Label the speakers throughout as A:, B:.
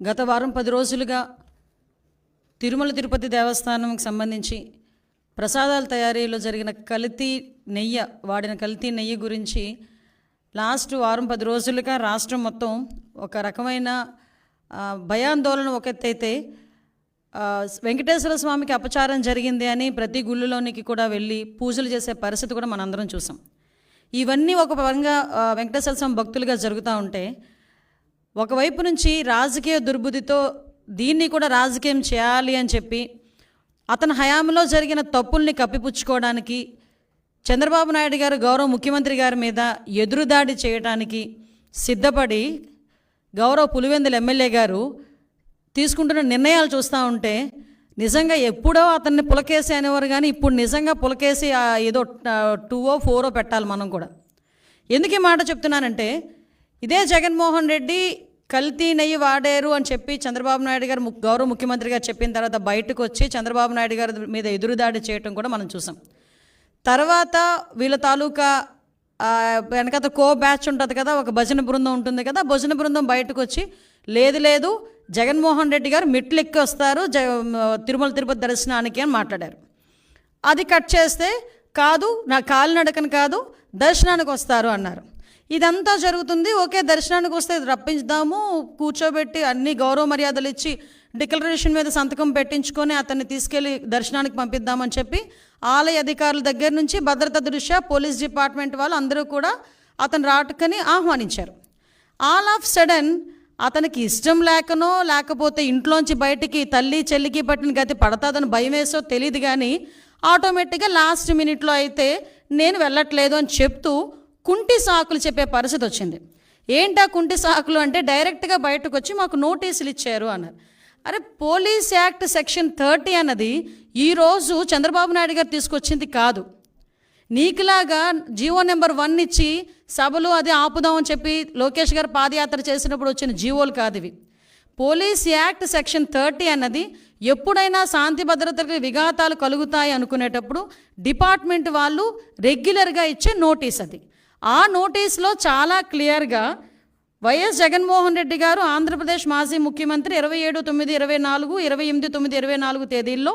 A: గత వారం పది రోజులుగా తిరుమల తిరుపతి దేవస్థానంకి సంబంధించి ప్రసాదాల తయారీలో జరిగిన కల్తీ నెయ్యి వాడిన కల్తీ నెయ్యి గురించి లాస్ట్ వారం పది రోజులుగా రాష్ట్రం మొత్తం ఒక రకమైన భయాందోళన ఒక ఎత్తైతే వెంకటేశ్వర స్వామికి అపచారం జరిగింది అని ప్రతి గుళ్ళలోనికి కూడా వెళ్ళి పూజలు చేసే పరిస్థితి కూడా మనందరం చూసాం. ఇవన్నీ ఒక పరంగా వెంకటేశ్వర స్వామి భక్తులుగా జరుగుతూ ఉంటే ఒకవైపు నుంచి రాజకీయ దుర్బుద్ధితో దీన్ని కూడా రాజకీయం చేయాలి అని చెప్పి అతని హయాంలో జరిగిన తప్పుల్ని కప్పిపుచ్చుకోవడానికి చంద్రబాబు నాయుడు గారు గౌరవ ముఖ్యమంత్రి గారి మీద ఎదురుదాడి చేయడానికి సిద్ధపడి గౌరవ పులివెందుల ఎమ్మెల్యే గారు తీసుకుంటున్న నిర్ణయాలు చూస్తూ ఉంటే నిజంగా ఎప్పుడో అతన్ని పులకేసి అనేవారు కానీ ఇప్పుడు నిజంగా పులకేసి ఏదో టూవో ఫోరో పెట్టాలి మనం కూడా. ఎందుకు ఈ మాట చెప్తున్నానంటే ఇదే జగన్మోహన్ రెడ్డి కల్తీ నెయ్యి వాడారు అని చెప్పి చంద్రబాబు నాయుడు గారు గౌరవ ముఖ్యమంత్రి గారు చెప్పిన తర్వాత బయటకు వచ్చి చంద్రబాబు నాయుడు గారి మీద ఎదురుదాడి చేయటం కూడా మనం చూసాం. తర్వాత వీళ్ళ తాలూకా వెనకత వెనకాత కో బ్యాచ్ ఉంటుంది కదా ఒక భజన బృందం ఉంటుంది కదా భజన బృందం బయటకు వచ్చి లేదు లేదు జగన్మోహన్ రెడ్డి గారు మెట్లు ఎక్కి వస్తారు జ తిరుమల తిరుపతి దర్శనానికి అని మాట్లాడారు. అది కట్ చేస్తే కాదు నా కాలినడకని కాదు దర్శనానికి వస్తారు అన్నారు. ఇదంతా జరుగుతుంది. ఓకే దర్శనానికి వస్తే రప్పించుదాము కూర్చోబెట్టి అన్ని గౌరవ మర్యాదలు ఇచ్చి డిక్లరేషన్ మీద సంతకం పెట్టించుకొని అతన్ని తీసుకెళ్ళి దర్శనానికి పంపిద్దామని చెప్పి ఆలయ అధికారుల దగ్గర నుంచి భద్రత దృష్ట్యా పోలీస్ డిపార్ట్మెంట్ వాళ్ళు అందరూ కూడా అతను రాటకని ఆహ్వానించారు. ఆల్ ఆఫ్ సడన్ అతనికి ఇష్టం లేకనో లేకపోతే ఇంట్లోంచి బయటికి తల్లి చెల్లికి పట్టిన గతి పడతాదని భయం వేసో తెలియదు కానీ ఆటోమేటిక్గా లాస్ట్ మినిట్లో అయితే నేను వెళ్ళట్లేదు అని చెప్తూ కుంటి సాకులు చెప్పే పరిస్థితి వచ్చింది. ఏంటా కుంటి సాకులు అంటే డైరెక్ట్గా బయటకు వచ్చి మాకు నోటీసులు ఇచ్చారు అన్నారు. అరే పోలీస్ యాక్ట్ సెక్షన్ థర్టీ అన్నది ఈరోజు చంద్రబాబు నాయుడు గారు తీసుకొచ్చింది కాదు. నీకులాగా జీవో నెంబర్ వన్ ఇచ్చి సభలు అది ఆపుదామని చెప్పి లోకేష్ గారు పాదయాత్ర చేసినప్పుడు వచ్చిన జీవోలు కాదు ఇవి. పోలీస్ యాక్ట్ సెక్షన్ థర్టీ అన్నది ఎప్పుడైనా శాంతి భద్రతలకు విఘాతాలు కలుగుతాయి అనుకునేటప్పుడు డిపార్ట్మెంట్ వాళ్ళు రెగ్యులర్గా ఇచ్చే నోటీస్ అది. ఆ నోటీస్లో చాలా క్లియర్గా వైఎస్ జగన్మోహన్ రెడ్డి గారు ఆంధ్రప్రదేశ్ మాజీ ముఖ్యమంత్రి ఇరవై ఏడు తొమ్మిది ఇరవై నాలుగు ఇరవై ఎనిమిది తొమ్మిది ఇరవై నాలుగు తేదీల్లో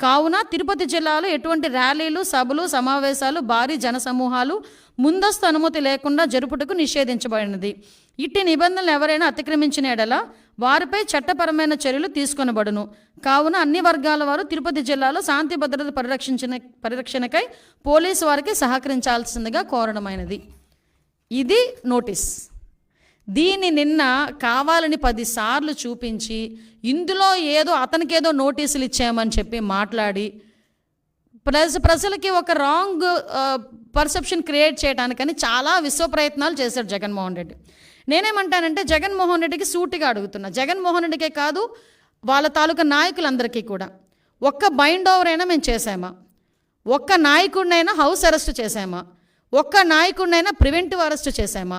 A: కావున తిరుపతి జిల్లాలో ఎటువంటి ర్యాలీలు సభలు సమావేశాలు భారీ జనసమూహాలు ముందస్తు అనుమతి లేకుండా జరుపుటకు నిషేధించబడినది. ఇట్టి నిబంధనలు ఎవరైనా అతిక్రమించిన ఎడల వారిపై చట్టపరమైన చర్యలు తీసుకొనబడును. కావున అన్ని వర్గాల వారు తిరుపతి జిల్లాలో శాంతి భద్రత పరిరక్షించిన పరిరక్షణకై పోలీసు వారికి సహకరించాల్సిందిగా కోరడమైనది. ఇది నోటీస్. దీన్ని నిన్న కావాలని పదిసార్లు చూపించి ఇందులో ఏదో అతనికేదో నోటీసులు ఇచ్చామని చెప్పి మాట్లాడి ప్రజ ప్రజలకి ఒక రాంగ్ పర్సెప్షన్ క్రియేట్ చేయడానికని చాలా విశ్వ ప్రయత్నాలు చేశాడు జగన్మోహన్ రెడ్డి. నేనేమంటానంటే జగన్మోహన్ రెడ్డికి సూటిగా అడుగుతున్నా. జగన్మోహన్ రెడ్డికే కాదు వాళ్ళ తాలూకా నాయకులందరికీ కూడా. ఒక్క బైండ్ ఓవర్ అయినా మేము చేసామా ఒక్క నాయకుడినైనా హౌస్ అరెస్ట్ చేశామా? ఒక్క నాయకుడినైనా ప్రివెంటివ్ అరెస్ట్ చేశామా?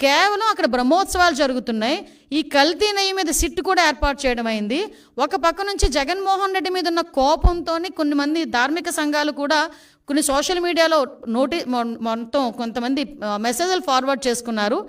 A: కేవలం అక్కడ బ్రహ్మోత్సవాలు జరుగుతున్నాయి. ఈ కల్తీ నెయ్యి మీద సిట్ కూడా ఏర్పాటు చేయడం అయింది. ఒక పక్క నుంచి జగన్మోహన్ రెడ్డి మీద ఉన్న కోపంతో కొన్ని మంది ధార్మిక సంఘాలు కూడా కొన్ని సోషల్ మీడియాలో నోటి మొ- మొత్తం కొంతమంది మెసేజ్లు ఫార్వర్డ్ చేసుకున్నారు.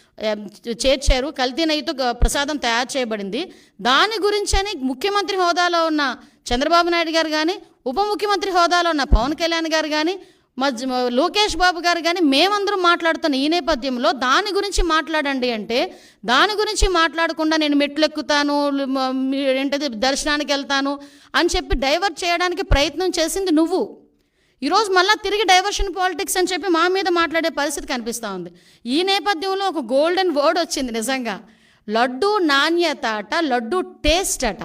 A: చేర్చారు. కల్తీ నెయ్యితో ప్రసాదం తయారు చేయబడింది. దాని గురించి అని ముఖ్యమంత్రి హోదాలో ఉన్న చంద్రబాబు నాయుడు గారు కానీ ఉప ముఖ్యమంత్రి హోదాలో ఉన్న పవన్ కళ్యాణ్ గారు కానీ మధ్య లోకేష్ బాబు గారు కానీ మేమందరం మాట్లాడుతున్న ఈ నేపథ్యంలో దాని గురించి మాట్లాడండి అంటే దాని గురించి మాట్లాడకుండా నేను మెట్లు ఎక్కుతాను ఏంటది దర్శనానికి వెళ్తాను అని చెప్పి డైవర్ట్ చేయడానికి ప్రయత్నం చేసింది నువ్వు. ఈరోజు మళ్ళీ తిరిగి డైవర్షన్ పాలిటిక్స్ అని చెప్పి మా మీద మాట్లాడే పరిస్థితి కనిపిస్తూ ఉంది. ఈ నేపథ్యంలో ఒక గోల్డెన్ వర్డ్ వచ్చింది నిజంగా. లడ్డు నాణ్యత అట లడ్డు టేస్ట్ అట.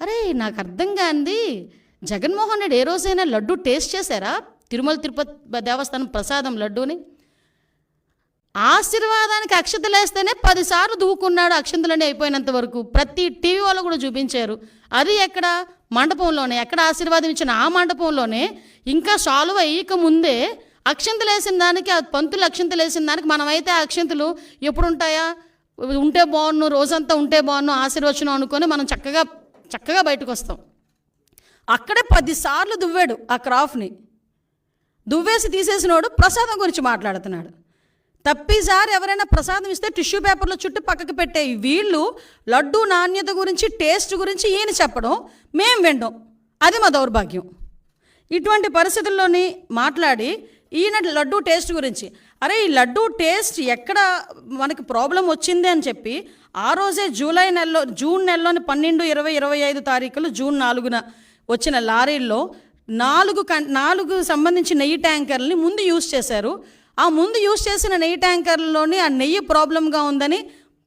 A: అరే నాకు అర్థం కాంది. జగన్మోహన్ రెడ్డి ఏ రోజైనా లడ్డు టేస్ట్ చేశారా? తిరుమల తిరుపతి దేవస్థానం ప్రసాదం లడ్డూని? ఆశీర్వాదానికి అక్షతలేస్తేనే పదిసార్లు దూకున్నాడు అక్షంతలని అయిపోయినంత వరకు. ప్రతి టీవీ వాళ్ళు కూడా చూపించారు. అది ఎక్కడ? మండపంలోనే ఎక్కడ ఆశీర్వాదం ఇచ్చిన ఆ మండపంలోనే ఇంకా సాల్వ్ అయ్యక ముందే అక్షంతలు వేసిన దానికి ఆ పంతులు అక్షంతలు వేసిన దానికి మనమైతే ఆ అక్షంతలు ఎప్పుడు ఉంటాయా ఉంటే బాగున్ను రోజంతా ఉంటే బాగున్ను ఆశీర్వచనం అనుకొని మనం చక్కగా చక్కగా బయటకు వస్తాం అక్కడే పదిసార్లు దువ్వాడు ఆ క్రాఫ్ని దువ్వేసి తీసేసినోడు ప్రసాదం గురించి మాట్లాడుతున్నాడు. తప్పిసారి ఎవరైనా ప్రసాదం ఇస్తే టిష్యూ పేపర్లో చుట్టూ పక్కకి పెట్టే వీళ్ళు లడ్డు నాణ్యత గురించి టేస్ట్ గురించి ఈయన చెప్పడం మేం వినడం అది మా దౌర్భాగ్యం. ఇటువంటి పరిస్థితుల్లోని మాట్లాడి ఈయన లడ్డు టేస్ట్ గురించి అరే ఈ లడ్డు టేస్ట్ ఎక్కడ మనకి ప్రాబ్లం వచ్చింది అని చెప్పి ఆ రోజే జూలై నెలలో జూన్ నెలలోని పన్నెండు ఇరవై ఇరవై ఐదు తారీఖులు జూన్ నాలుగున వచ్చిన లారీల్లో నాలుగు కం నాలుగు సంబంధించి నెయ్యి ట్యాంకర్ని ముందు యూజ్ చేశారు. ఆ ముందు యూజ్ చేసిన నెయ్యి ట్యాంకర్లలోని ఆ నెయ్యి ప్రాబ్లంగా ఉందని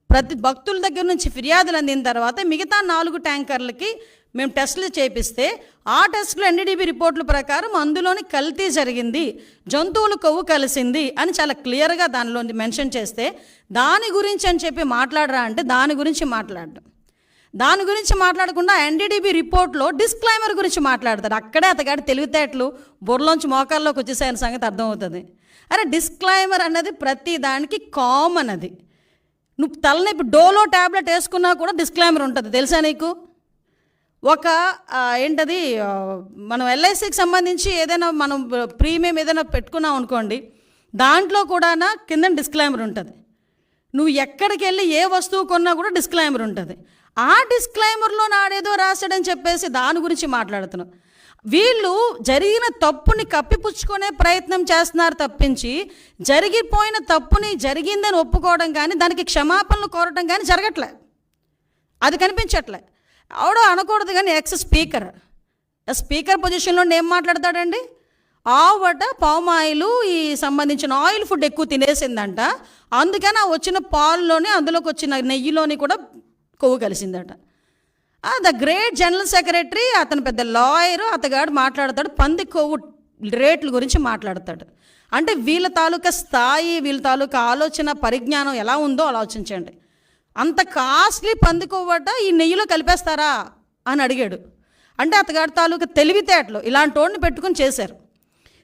A: ప్రతి భక్తుల దగ్గర నుంచి ఫిర్యాదులు అందిన తర్వాత మిగతా నాలుగు ట్యాంకర్లకి మేము టెస్టులు చేపిస్తే ఆ టెస్ట్లో ఎన్డీడీబీ రిపోర్టుల ప్రకారం అందులోని కల్తీ జరిగింది జంతువులు కొవ్వు కలిసింది అని చాలా క్లియర్గా దానిలో మెన్షన్ చేస్తే దాని గురించి అని చెప్పి మాట్లాడరా అంటే దాని గురించి మాట్లాడడం. దాని గురించి మాట్లాడకుండా ఎన్డీడీబీ రిపోర్ట్లో డిస్క్లైమర్ గురించి మాట్లాడతారు. అక్కడే అతగాడి తెలివితేటలు బుర్రలోంచి మోకాల్లోకి వచ్చేసాయని సంగతి అర్థమవుతుంది. అరే డిస్క్లైమర్ అన్నది ప్రతి దానికి కామన్ అది. నువ్వు తలనొప్పి డోలో ట్యాబ్లెట్ వేసుకున్నా కూడా డిస్క్లైమర్ ఉంటుంది. తెలుసా నీకు? ఒక ఏంటది మనం ఎల్ఐసికి సంబంధించి ఏదైనా మనం ప్రీమియం ఏదైనా పెట్టుకున్నాం అనుకోండి దాంట్లో కూడా కింద డిస్క్లైమర్ ఉంటుంది. నువ్వు ఎక్కడికి వెళ్ళి ఏ వస్తువు కొన్నా కూడా డిస్క్లైమర్ ఉంటుంది. ఆ డిస్క్లైమర్లో నాడేదో రాశాడని చెప్పేసి దాని గురించి మాట్లాడుతున్నావు. వీళ్ళు జరిగిన తప్పుని కప్పిపుచ్చుకునే ప్రయత్నం చేస్తున్నారు తప్పించి జరిగిపోయిన తప్పుని జరిగిందని ఒప్పుకోవడం కానీ దానికి క్షమాపణలు కోరడం కానీ జరగట్లే అది కనిపించట్లే ఆవిడ అనకూడదు కానీ ఎక్స్ స్పీకర్ స్పీకర్ పొజిషన్లో ఏం మాట్లాడతాడండి? ఆవట పామ్ ఆయిల్ ఈ సంబంధించిన ఆయిల్ ఫుడ్ ఎక్కువ తినేసిందంట. అందుకని ఆ వచ్చిన పాల్లోనే అందులోకి వచ్చిన నెయ్యిలోని కూడా కొవ్వు కలిసిందట. ద గ్రేట్ జనరల్ సెక్రటరీ అతను పెద్ద లాయరు అతగాడు మాట్లాడతాడు పంది కొవ్వు రేట్ల గురించి మాట్లాడతాడు. అంటే వీళ్ళ తాలూకా స్థాయి వీళ్ళ తాలూకా ఆలోచన పరిజ్ఞానం ఎలా ఉందో ఆలోచించండి. అంత కాస్ట్లీ పందుకోవట ఈ నెయ్యిలో కలిపేస్తారా అని అడిగాడు. అంటే అతగాడి తాలూకా తెలివితేటలు ఇలాంటి వాడిని పెట్టుకుని చేశారు.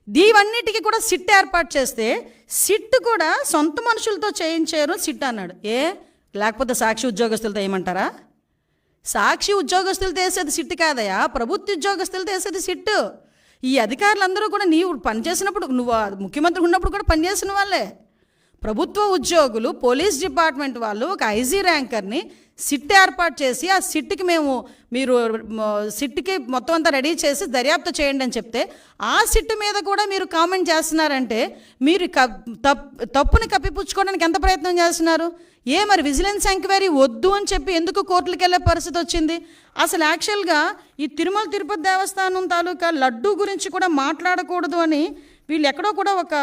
A: దీవన్నిటికీ కూడా సిట్ ఏర్పాటు చేస్తే సిట్ కూడా సొంత మనుషులతో చేయించారు సిట్ అన్నాడు. ఏ? లేకపోతే సాక్షి ఉద్యోగస్తులతో ఏమంటారా సాక్షి ఉద్యోగస్తులు చేసేది సిట్ కాదయా ప్రభుత్వ ఉద్యోగస్తులు చేసేది సిట్టు. ఈ అధికారులందరూ కూడా నీవు పనిచేసినప్పుడు నువ్వు ముఖ్యమంత్రి ఉన్నప్పుడు కూడా పనిచేసిన వాళ్ళే. ప్రభుత్వ ఉద్యోగులు పోలీస్ డిపార్ట్మెంట్ వాళ్ళు ఒక ఐజీ ర్యాంకర్ని సిట్ ఏర్పాటు చేసి ఆ సిట్కి మేము మీరు సిట్కి మొత్తం అంతా రెడీ చేసి దర్యాప్తు చేయండి అని చెప్తే ఆ సిట్ మీద కూడా మీరు కామెంట్ చేస్తున్నారంటే మీరు క తప్పు తప్పుని కప్పిపుచ్చుకోవడానికి ఎంత ప్రయత్నం చేస్తున్నారు? ఏ మరి విజిలెన్స్ ఎంక్వైరీ వద్దు అని చెప్పి ఎందుకు కోర్టులకు వెళ్ళే పరిస్థితి వచ్చింది? అసలు యాక్చువల్గా ఈ తిరుమల తిరుపతి దేవస్థానం తాలూకా లడ్డు గురించి కూడా మాట్లాడకూడదు అని వీళ్ళు ఎక్కడో కూడా ఒక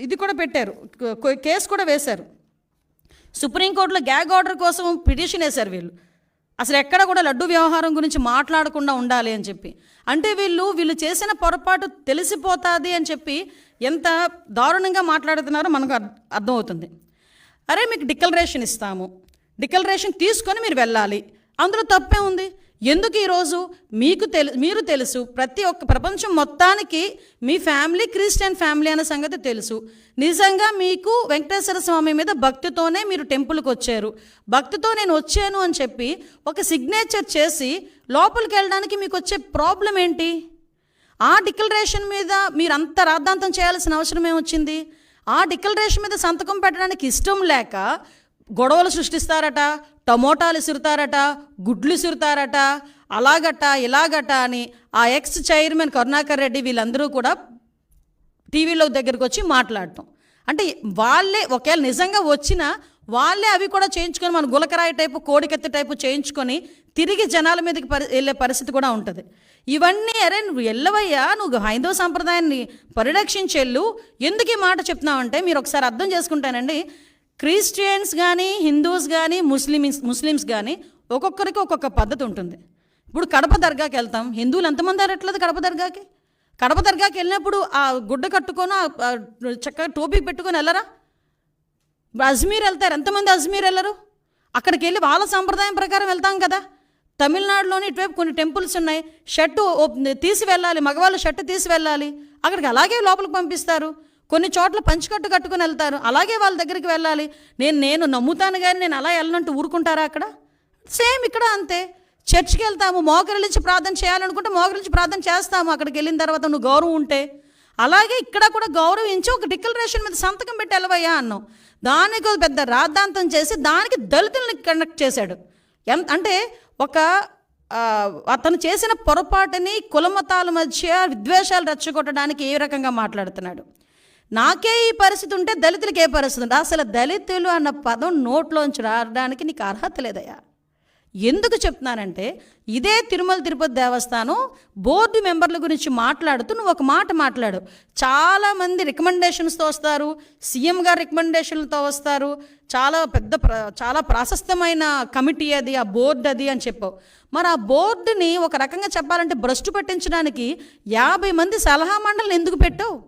A: ఇది కూడా పెట్టారు. కేసు కూడా వేశారు. సుప్రీంకోర్టులో గ్యాగ్ ఆర్డర్ కోసం పిటిషన్ వేశారు వీళ్ళు. అసలు ఎక్కడ కూడా లడ్డు వ్యవహారం గురించి మాట్లాడకుండా ఉండాలి అని చెప్పి. అంటే వీళ్ళు వీళ్ళు చేసిన పొరపాటు తెలిసిపోతుంది అని చెప్పి ఎంత దారుణంగా మాట్లాడుతున్నారో మనకు అర్- అర్థమవుతుంది. అరే మీకు డిక్లరేషన్ ఇస్తాము. డిక్లరేషన్ తీసుకొని మీరు వెళ్ళాలి. అందులో తప్పే ఉంది. ఎందుకు ఈరోజు మీకు తెలు మీరు తెలుసు. ప్రతి ఒక్క ప్రపంచం మొత్తానికి మీ ఫ్యామిలీ క్రిస్టియన్ ఫ్యామిలీ అనే సంగతి తెలుసు. నిజంగా మీకు వెంకటేశ్వర స్వామి మీద భక్తితోనే మీరు టెంపుల్కి వచ్చారు. భక్తితో నేను వచ్చాను అని చెప్పి ఒక సిగ్నేచర్ చేసి లోపలికి వెళ్ళడానికి మీకు వచ్చే ప్రాబ్లం ఏంటి? ఆ డిక్లరేషన్ మీద మీరు అంత రాద్ధాంతం చేయాల్సిన అవసరం ఏమొచ్చింది? ఆ డిక్లరేషన్ మీద సంతకం పెట్టడానికి ఇష్టం లేక గొడవలు సృష్టిస్తారట టమోటాలు ఇసురుతారట గుడ్లు ఇసురుతారట అలాగట ఇలాగట అని ఆ ఎక్స్ చైర్మన్ కరుణాకర్ రెడ్డి వీళ్ళందరూ కూడా టీవీలో దగ్గరికి వచ్చి మాట్లాడటం. అంటే వాళ్ళే ఒకవేళ నిజంగా వచ్చినా వాళ్ళే అవి కూడా చేయించుకొని మన గులకరాయి టైపు కోడికెత్తి టైపు చేయించుకొని తిరిగి జనాల మీదకి పరి వెళ్ళే పరిస్థితి కూడా ఉంటుంది. ఇవన్నీ అరే నువ్వు వెళ్ళవయ్యా నువ్వు హైందవ సంప్రదాయాన్ని పరిరక్షించెళ్ళు. ఎందుకు ఈ మాట చెప్తున్నావంటే మీరు ఒకసారి అర్థం చేసుకుంటానండి. క్రిస్టియన్స్ కానీ హిందూస్ కానీ ముస్లిమ్స్ ముస్లిమ్స్ కానీ ఒక్కొక్కరికి ఒక్కొక్క పద్ధతి ఉంటుంది. ఇప్పుడు కడప దర్గాకి వెళ్తాం. హిందువులు ఎంతమంది అరట్లేదు కడప దర్గాకి? కడప దర్గాకి వెళ్ళినప్పుడు ఆ గుడ్డ కట్టుకొని చక్కగా టోపీ పెట్టుకొని వెళ్ళరా? అజ్మీర్ వెళ్తారు. ఎంతమంది అజ్మీర్ వెళ్ళరు? అక్కడికి వెళ్ళి వాళ్ళ సాంప్రదాయం ప్రకారం వెళ్తాం కదా. తమిళనాడులోని ఇటువైపు కొన్ని టెంపుల్స్ ఉన్నాయి. షర్టు తీసి వెళ్ళాలి. మగవాళ్ళు షర్టు తీసి వెళ్ళాలి. అక్కడికి అలాగే లోపలికి పంపిస్తారు. కొన్ని చోట్ల పంచికట్టు కట్టుకొని వెళ్తారు. అలాగే వాళ్ళ దగ్గరికి వెళ్ళాలి. నేను నేను నమ్ముతాను కానీ నేను అలా వెళ్ళనంటూ ఊరుకుంటారా అక్కడ? సేమ్ ఇక్కడ అంతే. చర్చ్కి వెళ్తాము. మోకరిలించి ప్రార్థన చేయాలనుకుంటే మోకరిలించి ప్రార్థన చేస్తాము. అక్కడికి వెళ్ళిన తర్వాత నువ్వు గౌరవం ఉంటే. అలాగే ఇక్కడ కూడా గౌరవించి ఒక డిక్లరేషన్ మీద సంతకం పెట్టి వెళ్ళవయ్యా అన్నాం దానికి పెద్ద రాద్ధాంతం చేసి దానికి దళితుల్ని కండక్ట్ చేశాడు. ఎంత అంటే ఒక అతను చేసిన పొరపాటుని కులమతాల మధ్య విద్వేషాలు రెచ్చగొట్టడానికి ఏ రకంగా మాట్లాడుతున్నాడు? నాకే ఈ పరిస్థితి ఉంటే దళితులకి ఏ పరిస్థితి ఉంటే అసలు దళితులు అన్న పదం నోట్లోంచి రావడానికి నీకు అర్హత లేదయ్యా. ఎందుకు చెప్తున్నానంటే ఇదే తిరుమల తిరుపతి దేవస్థానం బోర్డు మెంబర్ల గురించి మాట్లాడుతూ నువ్వు ఒక మాట మాట్లాడు. చాలామంది రికమెండేషన్స్తో వస్తారు సీఎం గారు రికమెండేషన్లతో వస్తారు. చాలా పెద్ద ప్ర చాలా ప్రాశస్తమైన కమిటీ అది ఆ బోర్డు అది అని చెప్పావు. మరి ఆ బోర్డుని ఒక రకంగా చెప్పాలంటే భ్రష్టు పట్టించడానికి యాభై మంది సలహా మండలిని ఎందుకు పెట్టావు?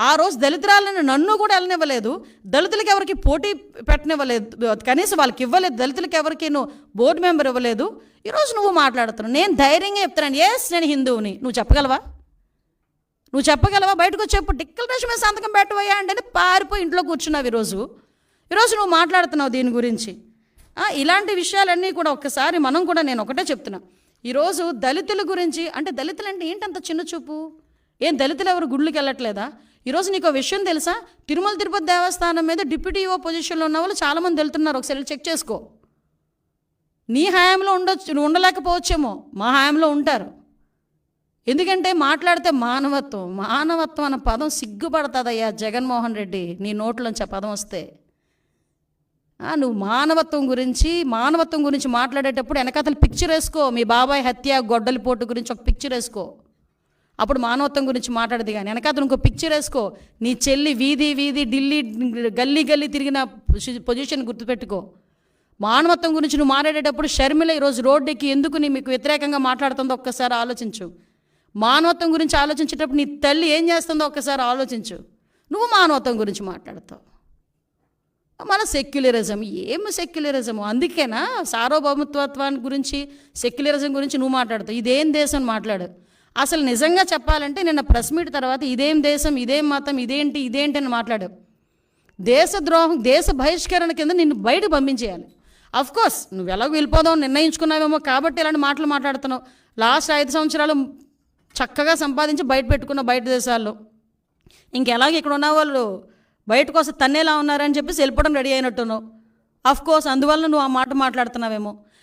A: ఆ రోజు దళితురాలను నన్ను కూడా వెళ్ళనివ్వలేదు. దళితులకి ఎవరికి పోటీ పెట్టనివ్వలేదు. కనీసం వాళ్ళకి ఇవ్వలేదు. దళితులకి ఎవరికి నువ్వు బోర్డు మెంబర్ ఇవ్వలేదు. ఈరోజు నువ్వు మాట్లాడుతున్నావు. నేను ధైర్యంగా చెప్తున్నాను. ఎస్ నేను హిందువుని. నువ్వు చెప్పగలవా? నువ్వు చెప్పగలవా? బయటకు వచ్చేప్పుడు చెప్పు. డిక్లరేషన్ మీద సంతకం పెట్టవయ్యా అంటే పారిపోయి ఇంట్లో కూర్చున్నావు ఈరోజు. ఈరోజు నువ్వు మాట్లాడుతున్నావు దీని గురించి. ఇలాంటి విషయాలన్నీ కూడా ఒక్కసారి మనం కూడా నేను ఒకటే చెప్తున్నా. ఈరోజు దళితుల గురించి అంటే దళితులు అంటే ఏంటంత చిన్న చూపు? ఏం దళితులు ఎవరు గుళ్ళకి వెళ్ళట్లేదా? ఈరోజు నీకు ఒక విషయం తెలుసా? తిరుమల తిరుపతి దేవస్థానం మీద డిప్యూటీ ఓ పొజిషన్లో ఉన్న వాళ్ళు చాలామంది వెళ్తున్నారు. ఒకసారి చెక్ చేసుకో. నీ హయాంలో ఉండొచ్చు నువ్వు ఉండలేకపోవచ్చేమో. మా హయాంలో ఉంటారు. ఎందుకంటే మాట్లాడితే మానవత్వం మానవత్వం అన్న పదం సిగ్గుపడుతుందయ్యా జగన్మోహన్ రెడ్డి. నీ నోట్లోంచి ఆ పదం వస్తే. నువ్వు మానవత్వం గురించి మానవత్వం గురించి మాట్లాడేటప్పుడు వెనకాతలు పిక్చర్ వేసుకో. మీ బాబాయ్ హత్య గొడ్డలిపోటు గురించి ఒక పిక్చర్ వేసుకో. అప్పుడు మానవత్వం గురించి మాట్లాడదు కానీ వెనకాతలు ఇంకో పిక్చర్ వేసుకో. నీ చెల్లి వీధి వీధి ఢిల్లీ గల్లీ గల్లీ తిరిగిన పొజిషన్ గుర్తుపెట్టుకో. మానవత్వం గురించి నువ్వు మాట్లాడేటప్పుడు షర్మిల ఈరోజు రోడ్డుకి ఎందుకు నీ మీకు వ్యతిరేకంగా మాట్లాడుతుందో ఒక్కసారి ఆలోచించు. మానవత్వం గురించి ఆలోచించేటప్పుడు నీ తల్లి ఏం చేస్తుందో ఒక్కసారి ఆలోచించు. నువ్వు మానవత్వం గురించి మాట్లాడతావు. మన సెక్యులరిజం ఏం సెక్యులరిజం? అందుకేనా సార్వభౌమత్వాన్ని గురించి సెక్యులరిజం గురించి నువ్వు మాట్లాడతావు. ఇదేం దేశం మాట్లాడు. అసలు నిజంగా చెప్పాలంటే నిన్న ప్రెస్ మీట్ తర్వాత ఇదేం దేశం ఇదేం మతం ఇదేంటి ఇదేంటి అని మాట్లాడావు దేశద్రోహం దేశ బహిష్కరణ కింద నిన్ను బయట పంపించేయాలి. అఫ్ కోర్స్ నువ్వు ఎలాగో వెళ్ళిపోదాం నిర్ణయించుకున్నావేమో కాబట్టి ఇలాంటి మాటలు మాట్లాడుతున్నావు. లాస్ట్ ఐదు సంవత్సరాలు చక్కగా సంపాదించి బయట పెట్టుకున్న బయట దేశాల్లో. ఇంకెలాగ ఇక్కడ ఉన్న వాళ్ళు బయటకు వస్తే తన్నేలా ఉన్నారని చెప్పేసి వెళ్ళిపోవడం రెడీ అయినట్టున్నావు. అఫ్ కోర్స్ అందువల్ల నువ్వు ఆ మాట మాట్లాడుతున్నావేమో.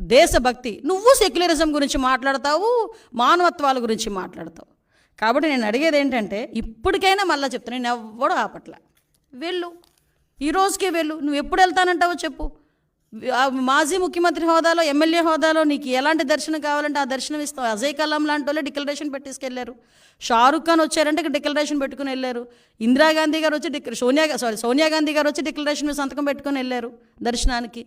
A: దేశభక్తి. నువ్వు సెక్యులరిజం గురించి మాట్లాడతావు మానవత్వాల గురించి మాట్లాడతావు. కాబట్టి నేను అడిగేది ఏంటంటే ఇప్పటికైనా మళ్ళీ చెప్తాను నేను ఎవ్వడూ ఆపట్ల. వెళ్ళు. ఈ రోజుకే వెళ్ళు. నువ్వు ఎప్పుడు వెళ్తానంటావో చెప్పు. మాజీ ముఖ్యమంత్రి హోదాలో ఎమ్మెల్యే హోదాలో నీకు ఎలాంటి దర్శనం కావాలంటే ఆ దర్శనం ఇస్తావు. అజయ్ కలాం లాంటి వాళ్ళు డిక్లరేషన్ పెట్టేసుకెళ్ళారు షారుఖ్ ఖాన్ వచ్చారంటే ఇక్కడ డిక్లరేషన్ పెట్టుకుని వెళ్ళారు. ఇందిరాగాంధీ గారు వచ్చి డిక్ సోనియా సారీ సోనియా గాంధీ గారు వచ్చి డిక్లరేషన్ సంతకం పెట్టుకొని వెళ్ళారు దర్శనానికి.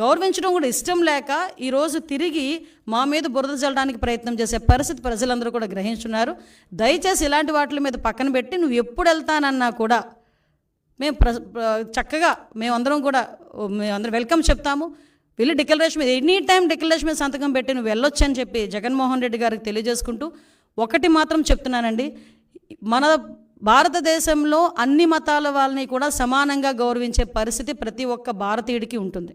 A: గౌరవించడం కూడా ఇష్టం లేక ఈరోజు తిరిగి మా మీద బురద చల్లడానికి ప్రయత్నం చేసే పరిస్థితి ప్రజలందరూ కూడా గ్రహించున్నారు. దయచేసి ఇలాంటి వాటి మీద పక్కన పెట్టి నువ్వు ఎప్పుడు వెళ్తానన్నా కూడా మేము ప్ర చక్కగా మేమందరం కూడా మేమందరం వెల్కమ్ చెప్తాము. వెళ్ళి డిక్లరేషన్ మీద ఎనీ టైం డిక్లరేషన్ మీద సంతకం పెట్టి నువ్వు వెళ్ళొచ్చు అని చెప్పి జగన్మోహన్ రెడ్డి గారికి తెలియజేసుకుంటూ ఒకటి మాత్రం చెప్తున్నానండి. మన భారతదేశంలో అన్ని మతాల వాళ్ళని కూడా సమానంగా గౌరవించే పరిస్థితి ప్రతి ఒక్క భారతీయుడికి ఉంటుంది.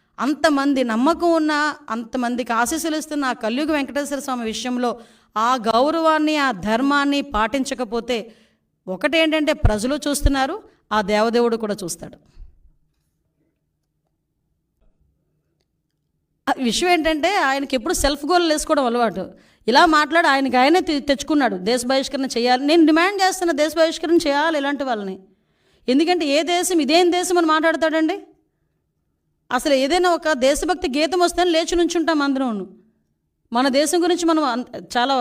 A: అంతమంది నమ్మకం ఉన్న అంతమందికి ఆశీస్సులు ఇస్తున్న ఆ కలియుగ వెంకటేశ్వర స్వామి విషయంలో ఆ గౌరవాన్ని ఆ ధర్మాన్ని పాటించకపోతే ఒకటేంటంటే ప్రజలు చూస్తున్నారు ఆ దేవదేవుడు కూడా చూస్తాడు. విషయం ఏంటంటే ఆయనకి ఎప్పుడు సెల్ఫ్ గోల్ వేసుకోవడం అలవాటు. ఇలా మాట్లాడి ఆయనకి ఆయనే తెచ్చుకున్నాడు దేశ బహిష్కరణ చేయాలి. నేను డిమాండ్ చేస్తున్న దేశ బహిష్కరణ చేయాలి ఇలాంటి వాళ్ళని. ఎందుకంటే ఏ దేశం ఇదేం దేశం అని మాట్లాడతాడండి? అసలు ఏదైనా ఒక దేశభక్తి గీతం వస్తే లేచి నుంచుంటాం అందరం మన దేశం గురించి మనం చాలా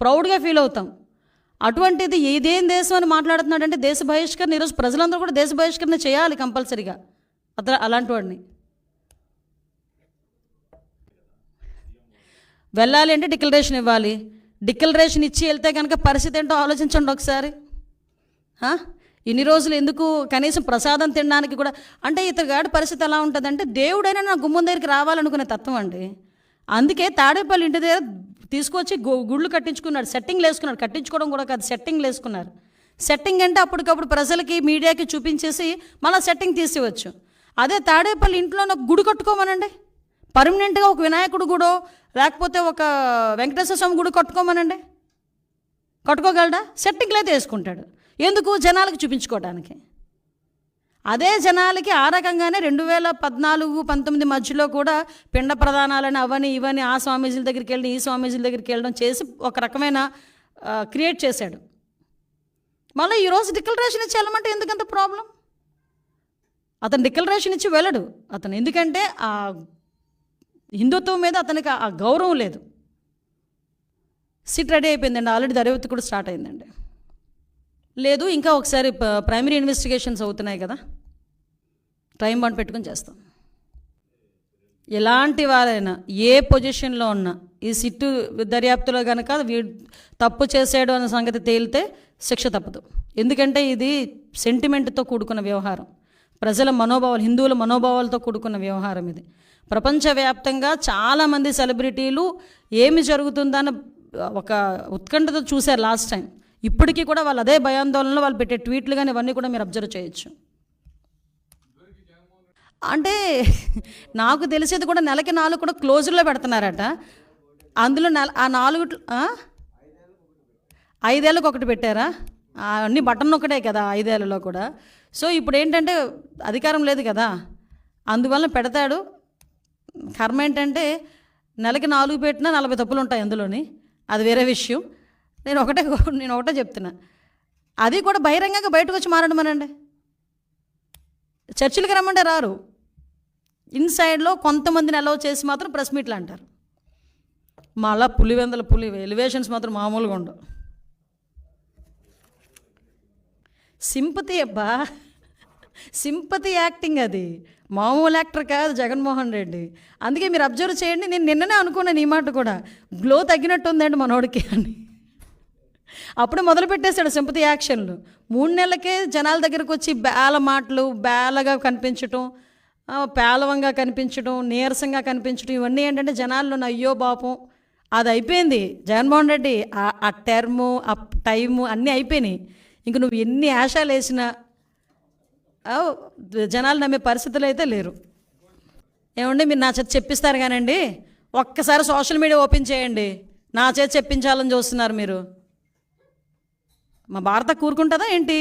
A: ప్రౌడ్గా ఫీల్ అవుతాం. అటువంటిది ఇదేం దేశం అని మాట్లాడుతున్నాడంటే దేశ బహిష్కరణ ఈరోజు ప్రజలందరూ కూడా దేశ బహిష్కరణ చేయాలి కంపల్సరీగా. అతను అలాంటి వాడిని. వెళ్ళాలి అంటే డిక్లరేషన్ ఇవ్వాలి. డిక్లరేషన్ ఇచ్చి వెళ్తే కనుక పరిస్థితి ఏంటో ఆలోచించండి ఒకసారి. ఇన్ని రోజులు ఎందుకు కనీసం ప్రసాదం తినడానికి కూడా అంటే ఇతగాడి పరిస్థితి ఎలా ఉంటుందంటే దేవుడైనా నా గుమ్మం దగ్గరికి రావాలనుకునే తత్వం అండి. అందుకే తాడేపల్లి ఇంటి దగ్గర తీసుకొచ్చి గుళ్ళు కట్టించుకున్నాడు సెట్టింగ్లు వేసుకున్నాడు. కట్టించుకోవడం కూడా కాదు సెట్టింగ్లు వేసుకున్నారు. సెట్టింగ్ అంటే అప్పటికప్పుడు ప్రజలకి మీడియాకి చూపించేసి మళ్ళీ సెట్టింగ్ తీసేవచ్చు అదే తాడేపల్లి ఇంట్లో నాకు గుడి కట్టుకోమనండి. పర్మనెంట్గా ఒక వినాయకుడు గుడో లేకపోతే ఒక వెంకటేశ్వర స్వామి గుడి కట్టుకోమనండి. కట్టుకోగలడా? సెట్టింగ్లు అయితే వేసుకుంటాడు. ఎందుకు జనాలకు చూపించుకోవడానికి అదే జనాలకి ఆ రకంగానే రెండు వేల పద్నాలుగు పంతొమ్మిది మధ్యలో కూడా పిండ ప్రధానాలని అవని ఇవని ఆ స్వామీజీల దగ్గరికి వెళ్ళి ఈ స్వామీజీల దగ్గరికి వెళ్ళడం చేసి ఒక రకమైన క్రియేట్ చేశాడు. మళ్ళీ ఈరోజు డిక్లరేషన్ ఇచ్చి వెళ్ళమంటే ఎందుకంత ప్రాబ్లం? అతను డిక్లరేషన్ ఇచ్చి వెళ్ళడు. అతను ఎందుకంటే ఆ హిందుత్వం మీద అతనికి ఆ గౌరవం లేదు. సిట్ రెడీ అయిపోయిందండి. ఆల్రెడీ దర్యాప్తు కూడా స్టార్ట్ అయిందండి. లేదు ఇంకా ఒకసారి ప్రైమరీ ఇన్వెస్టిగేషన్స్ అవుతున్నాయి కదా. టైం బాండ్ పెట్టుకొని చేస్తాం. ఎలాంటి వారైనా ఏ పొజిషన్లో ఉన్నా ఈ సిట్టు దర్యాప్తులో కనుక వీ తప్పు చేసాడు అన్న సంగతి తేలితే శిక్ష తప్పదు. ఎందుకంటే ఇది సెంటిమెంట్తో కూడుకున్న వ్యవహారం. ప్రజల మనోభావాలు హిందువుల మనోభావాలతో కూడుకున్న వ్యవహారం ఇది. ప్రపంచవ్యాప్తంగా చాలామంది సెలబ్రిటీలు ఏమి జరుగుతుందని ఒక ఉత్కంఠతో చూశారు లాస్ట్ టైం ఇప్పటికీ కూడా వాళ్ళు అదే భయాందోళనలో వాళ్ళు పెట్టే ట్వీట్లు కానీ ఇవన్నీ కూడా మీరు అబ్జర్వ్ చేయొచ్చు. అంటే నాకు తెలిసేది కూడా నెలకి నాలుగు కూడా క్లోజ్లో పెడుతున్నారట. అందులో నెల ఆ నాలుగు ఐదేళ్ళకి ఒకటి పెట్టారా? అన్ని బటన్ ఒకటే కదా ఐదేళ్ళలో కూడా. సో ఇప్పుడు ఏంటంటే అధికారం లేదు కదా. అందువల్ల పెడతాడు. కర్మ ఏంటంటే నెలకి నాలుగు పెట్టినా నలభై తప్పులు ఉంటాయి అందులోని. అది వేరే విషయం. నేను ఒకటే నేను ఒకటే చెప్తున్నా. అది కూడా బహిరంగంగా బయటకు వచ్చి మారడమనండి చర్చిలకి రమ్మంటే రారు. ఇన్సైడ్లో కొంతమందిని అలౌ చేసి మాత్రం ప్రెస్ మీట్లు అంటారు. మళ్ళా పులివెందల పులి ఎలివేషన్స్ మాత్రం మామూలుగా ఉండవు. సింపతి అబ్బా. సింపతి యాక్టింగ్ అది. మామూలు యాక్టర్ కాదు జగన్మోహన్ రెడ్డి. అందుకే మీరు అబ్జర్వ్ చేయండి నేను నిన్ననే అనుకున్నాను ఈ మాట కూడా. గ్లో తగ్గినట్టు ఉందండి మనోడికి అని. అప్పుడు మొదలు పెట్టేశాడు సింపతి యాక్షన్లు. మూడు నెలలకే జనాల దగ్గరకు వచ్చి బేల మాటలు బేలగా కనిపించటం పేలవంగా కనిపించడం నీరసంగా కనిపించడం ఇవన్నీ ఏంటంటే జనాల్లో అయ్యో పాపం అది అయిపోయింది. జగన్మోహన్ రెడ్డి ఆ- ఆ టర్ము ఆ టైము అన్నీ అయిపోయినాయి. ఇంక నువ్వు ఎన్ని ఆశాలు వేసినా జనాలు నమ్మే పరిస్థితులు అయితే లేరు. ఏమండి మీరు నా చేతి చెప్పిస్తారు కానండి? ఒక్కసారి సోషల్ మీడియా ఓపెన్ చేయండి. నా చేతి చెప్పించాలని చూస్తున్నారు మీరు. మా భారత కూరుకుంటుందా ఏంటి?